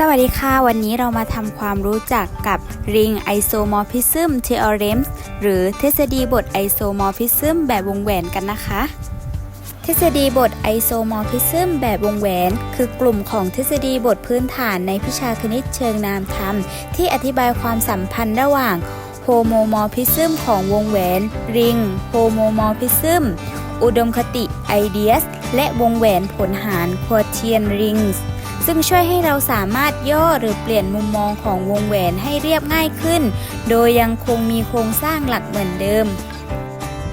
สวัสดีค่ะ วันนี้เรามาทำความรู้จักกับ Ring Isomorphism Theorem หรือทฤษฎีบท Isomorphism แบบวงแหวนกันนะคะ ทฤษฎีบท Isomorphism แบบวงแหวน คือกลุ่มของทฤษฎีบทพื้นฐานในวิชาคณิตเชิงนามธรรม ที่อธิบายความสัมพันธ์ระหว่าง Homomorphism ของวงแหวน Ring Homomorphism อุดมคติ Ideas และวงแหวนผลหาร Quotient Rings ซึ่งช่วยให้เราสามารถย่อหรือเปลี่ยนมุมมองของวงแหวนให้เรียบง่ายขึ้น โดยยังคงมีโครงสร้างหลักเหมือนเดิม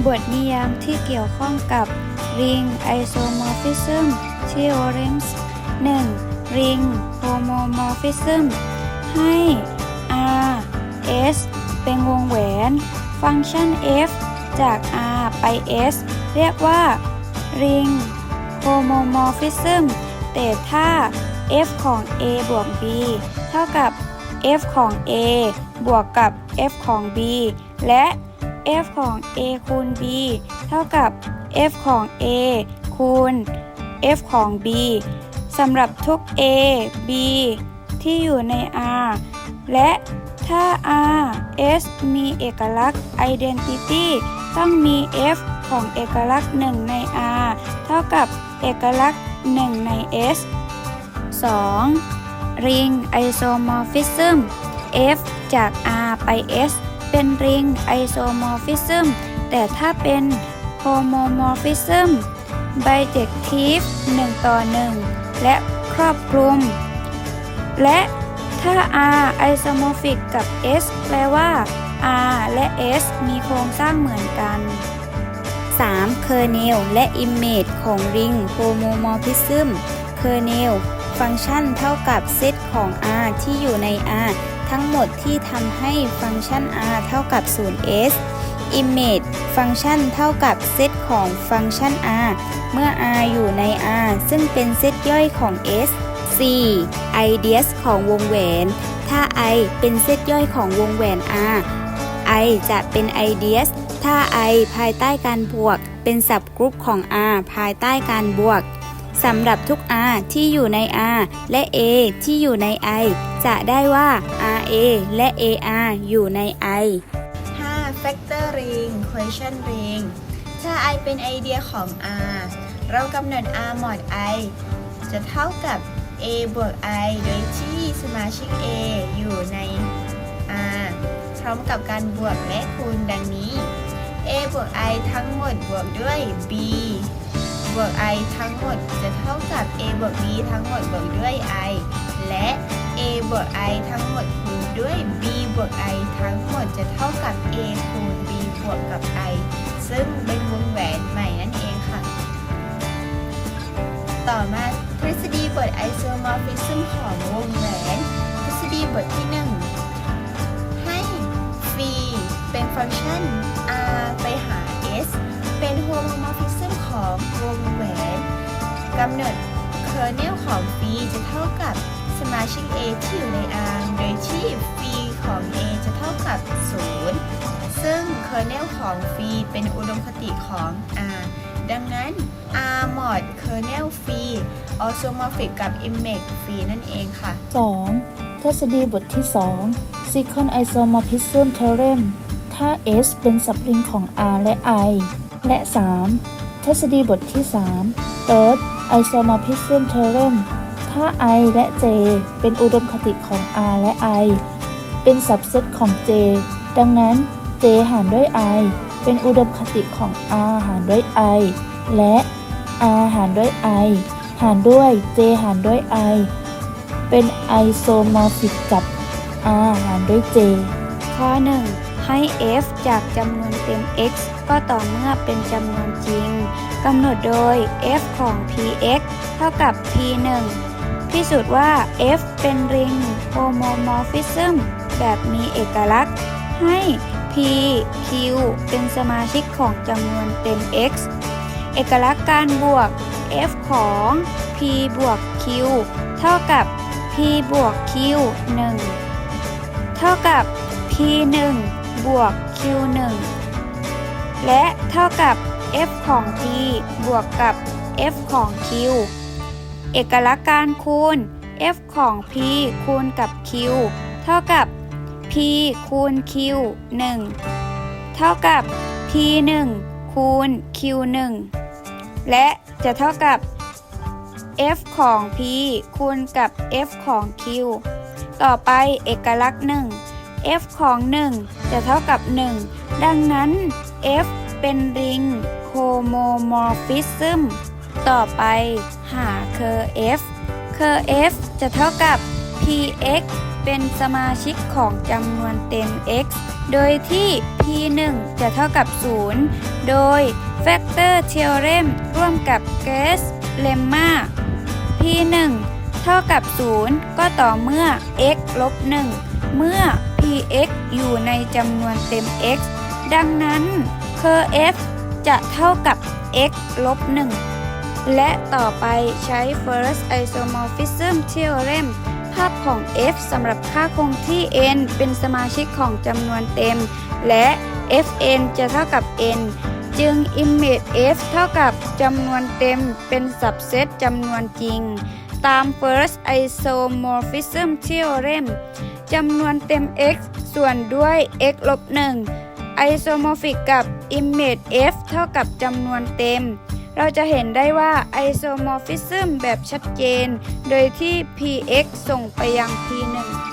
บทนิยามที่เกี่ยวข้องกับ Ring Isomorphism Theorems 1. Ring Homomorphism ให้ R S เป็นวงแหวน ฟังก์ชัน f จาก R ไป S เรียกว่า Ring Homomorphism แต่ถ้า f ของ a บวก b เท่ากับ f ของ a บวกกับ f ของ b และ f ของ a คูณ b เท่ากับ f ของ a คูณ f ของ b สำหรับทุก a b ที่อยู่ใน R และถ้า R S มีเอกลักษณ์ identity ต้องมี f ของเอกลักษณ์ 1 ใน R เท่ากับเอกลักษณ์ 1 ใน S 2. Ring Isomorphism F จาก R ไป S เป็น Ring Isomorphism แต่ถ้าเป็น Homomorphism Bijective 1ต่อ 1 และครอบคลุม และถ้า R isomorphic กับ S แปลว่า R และ S มีโครงสร้างเหมือนกัน 3. Kernel และ Image ของ Ring Homomorphism Kernel ฟั งก์ชันเท่ากับเซตของ R ที่อยู่ใน R ทั้งหมดที่ทำให้ฟังก์ชัน R เท่ากับ 0s Image ฟังก์ชันเท่ากับเซตของฟังก์ชัน R เมื่อ R อยู่ใน R ซึ่งเป็นเซตย่อยของ S 4. Ideas ของวงแหวน ถ้า I เป็นเซตย่อยของวงแหวน R I จะเป็น Ideas ถ้า I ภายใต้การบวก เป็นสับกรุ๊ปของ R ภายใต้การบวก สำหรับทุก R ที่อยู่ใน R และ A ที่อยู่ใน I จะได้ว่า RA และ AR อยู่ใน I 5. factoring question ring ถ้า i เป็นไอเดียของ r เรากำหนด r หมอด i จะเท่ากับ a บวก i โดยที่สมาชิก a อยู่ใน r พร้อมกับการบวกและคูณดังนี้ a บวก i ทั้งหมดบวกด้วย b บวก i ทั้งหมดจะเท่ากับ a บวก b ทั้งหมดบวกด้วย i และ a บวก i ทั้งหมดคูณด้วย b บวก i ทั้งหมดจะเท่ากับ a คูณ b บวกกับ i ซึ่งเป็นวงแหวนใหม่นั่นเองค่ะ ต่อมาทฤษฎีบทไอโซมอร์ฟิซึมของวงแหวน ทฤษฎีบทที่ 1 ให้ฟีเป็นฟังก์ชัน r ไปหา s เป็นโฮโมมอร์ฟิซึม ของวงแหวนกำหนดเคอร์เนลของฟีจะเท่ากับสมาชิก a ที่อยู่ใน r โดยที่ฟีของ a จะเท่ากับ 0 ซึ่งเคอร์เนลของฟีเป็นอุดมคติของ r ดังนั้น r หมอดเคอร์เนลฟรีออโซมอร์ฟิกกับ image ฟรีนั่นเองค่ะ 2. ทฤษฎีบทที่ 2 Second Isomorphism Theorem ถ้า S เป็นสับริงของ R และ I และ 3. ทฤษฎีบทที่ 3 Third Isomorphism Theorem ถ้า I และ J เป็นอุดมคติของ R และ I เป็นสับเซตของ J ดังนั้น J หารด้วย I เป็นอุดมคติของ R หารด้วย I และ R หารด้วย I หารด้วย J หารด้วย I เป็นไอโซมอร์ฟิกกับ R หารด้วย J ข้อ1 ให้ f จากจำนวนเต็ม x ก็ต่อเมื่อเป็นจำนวนจริงกำหนดโดย f ของ px เท่ากับ p1 พิสูจน์ว่า f เป็นริงโฮโมมอร์ฟิซึมแบบมีเอกลักษณ์ ให้ p q เป็นสมาชิกของจำนวนเต็ม x เอกลักษณ์การบวก f ของ p บวก q เท่ากับ p บวก q 1 เท่ากับ p 1 บวก q 1และเท่ากับ f ของ p บวกกับ f ของ q เอกลักษณ์การคูณ f ของ p คูณกับ q เท่ากับ p คูณ q 1เท่ากับ p 1คูณ q 1และจะเท่ากับ f ของ p คูณกับ f ของ q ต่อไปเอกลักษณ์ 1 f ของ 1 จะเท่ากับ 1 ดังนั้น f เป็นริงโฮโมมอร์ฟิซึมต่อไปหาเคอร์ f เคอร์ f จะเท่ากับ px เป็นสมาชิกของจำนวนเต็ม x โดยที่ p1 จะเท่ากับ 0 โดย Factor Theorem ร่วมกับ g a s Lemma p1 เท่ากับ 0 ก็ต่อเมื่อ x ลบ 1 เมื่อ x อยู่ในจำนวนเต็ม x ดังนั้น curl f จะเท่ากับ x ลบ 1 และต่อไปใช้ first isomorphism theorem ภาพของ f สำหรับค่าคงที่ n เป็นสมาชิกของจำนวนเต็ม และ fn จะเท่ากับ n จึง image f เท่ากับจำนวนเต็มเป็น subset จำนวนจริง ตาม first isomorphism theorem จำนวนเต็ม x ส่วนด้วย x ลบ1 isomorphic กับ image f เท่ากับจำนวนเต็ม เราจะเห็นได้ว่า isomorphism แบบชัดเจน โดยที่ px ส่งไปยัง p1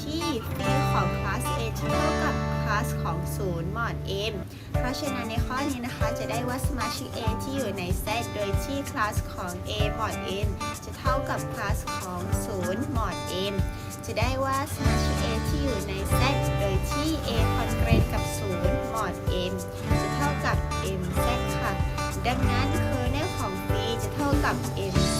ที่ phi ของ class A เท่ากับ class ของ0 mod m เพราะฉะนั้นในข้อนี้นะคะจะได้ว่าสมาชิก A ที่อยู่ในเซตโดยที่ class ของ A mod n จะเท่ากับ class ของ0 mod m จะได้ว่าสมาชิก A ที่อยู่ในเซตโดยที่ A congruent กับ0 mod m จะเท่ากับ mz ค่ะ ดังนั้น kernel ของ phi จะเท่ากับ m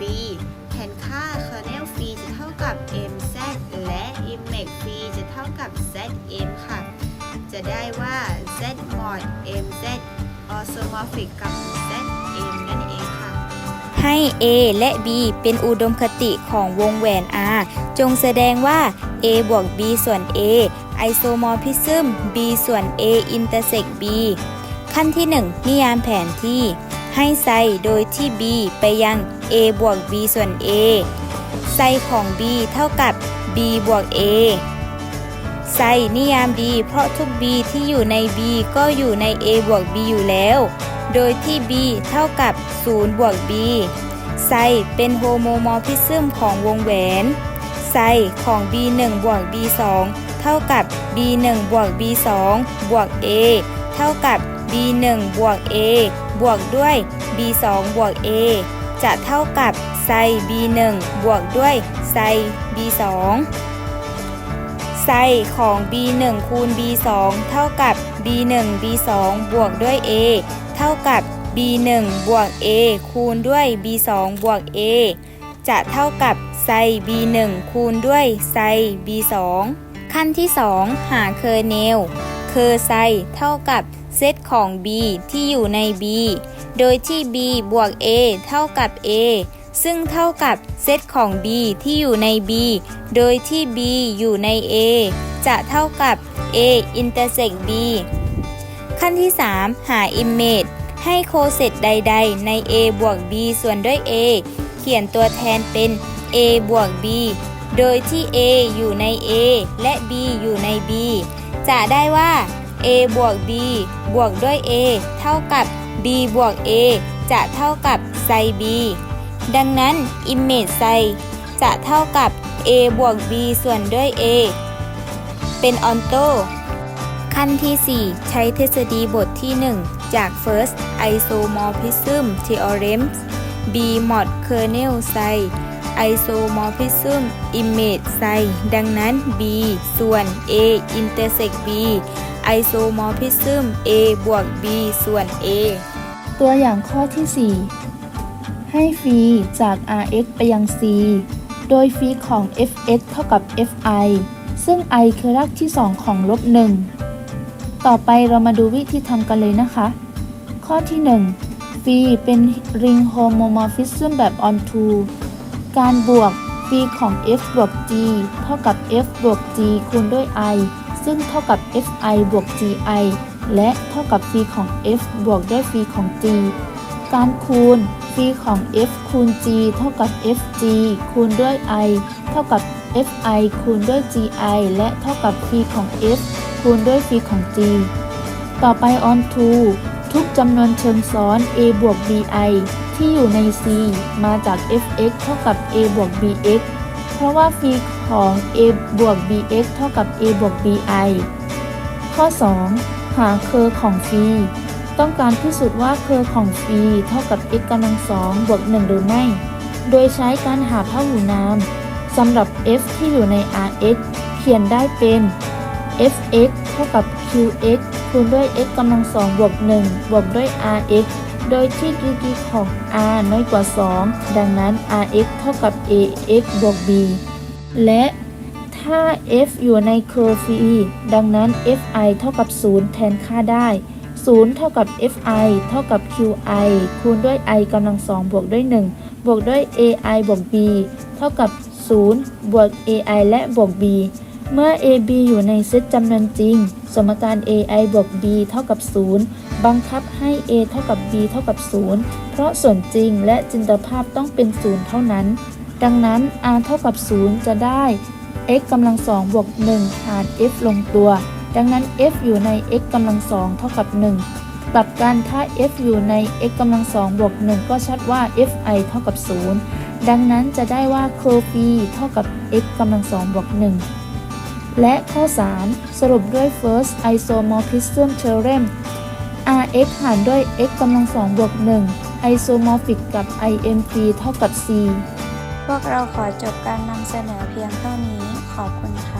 image แทนค่า kernel phi จะเท่ากับ mz และ image phi จะเท่ากับ zm ค่ะ จะได้ว่า z mod mz isomorphic กับ zm นั่นเองค่ะ ให้ A และ B เป็นอุดมคติของวงแหวน R จงแสดงว่า A บวก B ส่วน A isomorphism B ส่วน A intersect B ขั้นที่ 1 นิยามแผนที่ ให้ไซโดยที่ B ไปยัง A บวก B ส่วน A ไซของ B เท่ากับ B บวก A ไซนิยามดี เพราะทุก B ที่อยู่ใน B ก็อยู่ใน A บวก B อยู่แล้ว โดยที่ b เท่ากับ 0 บวก b ไซเป็นโฮโมมอร์ฟิซึมของวงแหวน ไซของ b 1 บวก b 2 เท่ากับ b 1 บวก b 2 บวก a เท่ากับ b 1 บวก a บวกด้วย b 2 บวก a จะเท่ากับไซ b 1 บวกด้วยไซ b 2ไซไซของ b1 คูณ b2 เท่ากับ b1 b2 บวกด้วย a เท่ากับ b1 บวก a คูณด้วย b2 บวก a จะเท่ากับไซ b1 คูณด้วยไซ b2 ขั้นที่ 2 หาเคอร์เนล เคอร์ไซเท่ากับ เซตของ b ที่อยู่ใน b โดยที่ b บวก a เท่ากับ a ซึ่งเท่ากับเซตของ b ที่อยู่ใน b โดยที่ b อยู่ใน a จะเท่ากับ a intersect b ขั้นที่ 3 หา image ให้โคเซตใด ๆ ใน a บวก b ส่วนด้วย a เขียนตัวแทนเป็น a บวก b โดยที่ a อยู่ใน a และ b อยู่ใน b จะได้ว่า a บวก b บวกด้วย a เท่ากับ b บวก a จะเท่ากับไซ b ดังนั้น image ไซจะเท่ากับ a บวก b ส่วนด้วย a เป็นออนโตขั้นที่ 4 ใช้ทฤษฎีบทที่ 1 จาก first isomorphism theorem b mod kernel ไซ isomorphism image ไซดังนั้น b ส่วน a intersect b isomorphism a บวก b ส่วน a ตัวอย่างข้อที่ 4 ให้ฟีจาก Rx ไปยัง C โดยฟีของ Fx เท่ากับ Fi ซึ่ง i คือรากที่ 2 ของลบ 1 ต่อไปเรามาดูวิธีทำกันเลยนะคะ ข้อที่ 1 ฟีเป็นริงโฮโมมอร์ฟิซึมแบบ onto การบวกฟีของ f บวก g เท่ากับ f บวก g คูณด้วย i ซึ่งเท่ากับ fi บวก gi และเท่ากับฟีของ f บวกด้วยฟีของ g การคูณฟีของ f คูณ g เท่ากับ fg คูณด้วย i เท่ากับ fi คูณด้วย gi และเท่ากับฟีของ f คูณด้วยฟีของ g ต่อไป on to ทุกจำนวนเชิงซ้อน a บวก bi ที่อยู่ใน c มาจาก fx เท่ากับ a บวก bx ราะว่าฟีของ a บวก bx เท่ากับ a บวก bi ข้อ 2 หาเคอร์ของฟีต้องการพิสูจน์ว่าเคอร์ของฟีเท่ากับ x กำลังสองบวก 1 หรือไม่ โดยใช้การหาพหูนามสำหรับ f ที่อยู่ใน rx เขียนได้เป็น fx เท่ากับ qx คูณด้วย x กำลังสองบวก 1 บวกด้วย rx โดยที่ดีกรีของ r น้อยกว่า 2 ดังนั้น rx เท่ากับ ax บวก b และถ้า f อยู่ในเคอร์ฟีดังนั้น fi เท่ากับ 0 แทนค่าได้ 0 เท่ากับ fi เท่ากับ qi คูณด้วย i กำลังสองบวกด้วย 1 บวกด้วย ai บวก b เท่ากับ 0 บวก ai และบวก b เมื่อ ab อยู่ในเซตจำนวนจริง สมการ ai บวก b เท่ากับ 0 บังคับให้ a เท่ากับ b เท่ากับ 0 เพราะส่วนจริงและจินตภาพต้องเป็น 0 เท่านั้น ดังนั้น r เท่ากับ 0 จะได้ x กำลังสองบวก1หาร f ลงตัว ดังนั้น f อยู่ใน x กำลังสองเท่ากับ 1 กลับกันถ้า f อยู่ใน x กำลังสองบวก1ก็ชัดว่า fi เท่ากับ 0 ดังนั้นจะได้ว่า c o f เท่ากับ x กำลังสองบวก1และข้อ 3 สรุปด้วย first isomorphism theorem rx หารด้วย x กำลังสองบวก1 isomorphic กับ i m p เท่ากับ c พวกเราขอจบการนำเสนอเพียงเท่านี้ ขอบคุณค่ะ